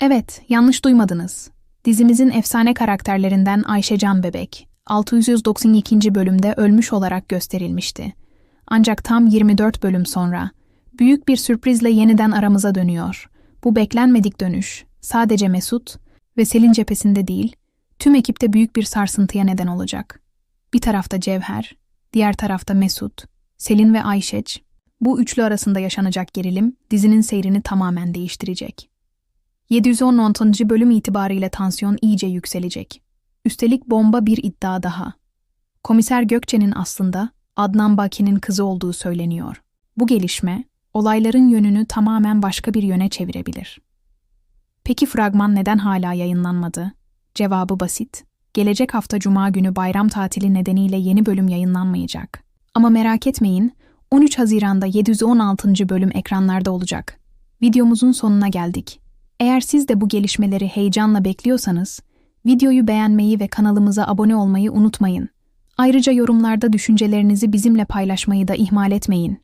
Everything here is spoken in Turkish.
Evet, yanlış duymadınız. Dizimizin efsane karakterlerinden Ayşe Can Bebek, 692. bölümde ölmüş olarak gösterilmişti. Ancak tam 24 bölüm sonra, büyük bir sürprizle yeniden aramıza dönüyor. Bu beklenmedik dönüş, sadece Mesut ve Selin cephesinde değil, tüm ekipte büyük bir sarsıntıya neden olacak. Bir tarafta Cevher, diğer tarafta Mesut, Selin ve Ayşeç. Bu üçlü arasında yaşanacak gerilim, dizinin seyrini tamamen değiştirecek. 716. bölüm itibariyle tansiyon iyice yükselecek. Üstelik bomba bir iddia daha. Komiser Gökçe'nin aslında Adnan Baki'nin kızı olduğu söyleniyor. Bu gelişme, olayların yönünü tamamen başka bir yöne çevirebilir. Peki fragman neden hala yayınlanmadı? Cevabı basit. Gelecek hafta Cuma günü bayram tatili nedeniyle yeni bölüm yayınlanmayacak. Ama merak etmeyin, 13 Haziran'da 716. bölüm ekranlarda olacak. Videomuzun sonuna geldik. Eğer siz de bu gelişmeleri heyecanla bekliyorsanız, videoyu beğenmeyi ve kanalımıza abone olmayı unutmayın. Ayrıca yorumlarda düşüncelerinizi bizimle paylaşmayı da ihmal etmeyin.